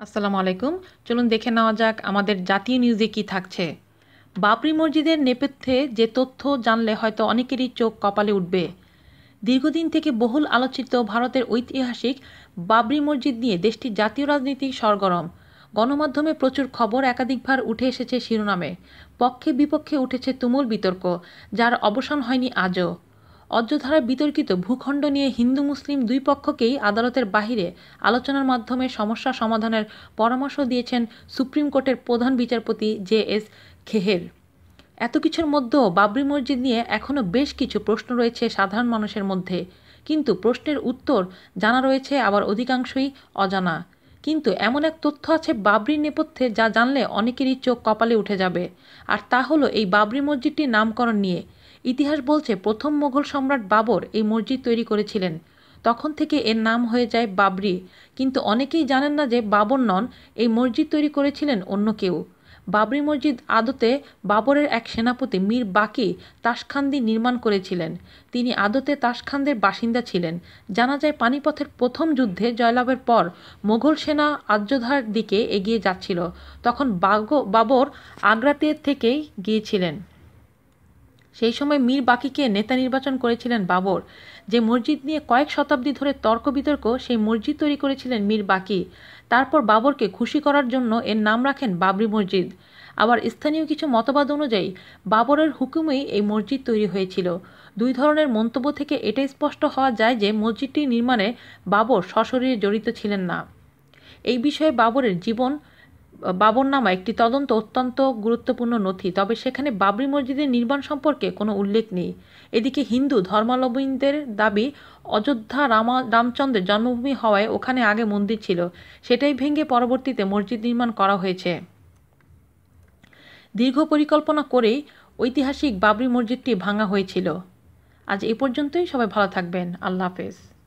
আসসালামু আলাইকুম। চলুন দেখে নেওয়া যাক আমাদের জাতীয় নিউজে কি থাকছে। বাবরি মসজিদের নেপথ্যে যে তথ্য জানলে হয়তো অনেকেরই চোখ কপালে উঠবে। দীর্ঘদিন থেকে বহুল আলোচিত ভারতের ঐতিহাসিক বাবরি মসজিদ নিয়ে দেশটির জাতীয় রাজনীতি সরগরম। গণমাধ্যমে প্রচুর খবর একাধিকবার উঠে এসেছে শিরোনামে। পক্ষে বিপক্ষে উঠেছে তুমুল বিতর্ক, যার অবসান হয়নি আজও। অযোধ্যায় বিতর্কিত ভূখণ্ড নিয়ে হিন্দু মুসলিম দুই পক্ষকেই আদালতের বাহিরে আলোচনার মাধ্যমে সমস্যা সমাধানের পরামর্শ দিয়েছেন সুপ্রিম কোর্টের প্রধান বিচারপতি জে এস খেহের। এত কিছুর মধ্যেও বাবরি মসজিদ নিয়ে এখনও বেশ কিছু প্রশ্ন রয়েছে সাধারণ মানুষের মধ্যে। কিন্তু প্রশ্নের উত্তর জানা রয়েছে আবার অধিকাংশই অজানা। কিন্তু এমন এক তথ্য আছে বাবরির নেপথ্যে যা জানলে অনেকেরই চোখ কপালে উঠে যাবে। আর তা হলো এই বাবরি মসজিদটির নামকরণ নিয়ে। ইতিহাস বলছে প্রথম মোগল সম্রাট বাবর এই মসজিদ তৈরি করেছিলেন। তখন থেকে এর নাম হয়ে যায় বাবরি। কিন্তু অনেকেই জানেন না যে বাবর নন, এই মসজিদ তৈরি করেছিলেন অন্য কেউ। বাবরি মসজিদ আদতে বাবরের এক সেনাপতি মীর বাকি তাসখান্দি নির্মাণ করেছিলেন। তিনি আদতে তাসখান্দের বাসিন্দা ছিলেন। জানা যায় পানিপথের প্রথম যুদ্ধে জয়লাভের পর মোগল সেনা আযোধ্যার দিকে এগিয়ে যাচ্ছিল। তখন বাবর আগ্রাতে থেকেই গিয়েছিলেন। সেই সময় মীর বাকিকে নেতা নির্বাচন করেছিলেন বাবর। যে মসজিদ নিয়ে কয়েক শতাব্দী ধরে তর্ক বিতর্ক, সেই মসজিদ তৈরি করেছিলেন মীর বাকি। তারপর বাবরকে খুশি করার জন্য এর নাম রাখেন বাবরি মসজিদ। আবার স্থানীয় কিছু মতবাদ অনুযায়ী, বাবরের হুকুমেই এই মসজিদ তৈরি হয়েছিল। দুই ধরনের মন্তব্য থেকে এটাই স্পষ্ট হওয়া যায় যে মসজিদটি নির্মাণে বাবর সশরীরে জড়িত ছিলেন না। এই বিষয়ে বাবরের জীবন বাবরনামা একটি তদন্ত অত্যন্ত গুরুত্বপূর্ণ নথি, তবে সেখানে বাবরি মসজিদের নির্মাণ সম্পর্কে কোনো উল্লেখ নেই। এদিকে হিন্দু ধর্মাবলম্বীদের দাবি, অযোধ্যা রামা, রামচন্দ্রের জন্মভূমি হওয়ায় ওখানে আগে মন্দির ছিল, সেটাই ভেঙে পরবর্তীতে মসজিদ নির্মাণ করা হয়েছে। দীর্ঘ পরিকল্পনা করেই ঐতিহাসিক বাবরি মসজিদটি ভাঙা হয়েছিল। আজ এ পর্যন্তই, সবাই ভালো থাকবেন। আল্লাহ হাফেজ।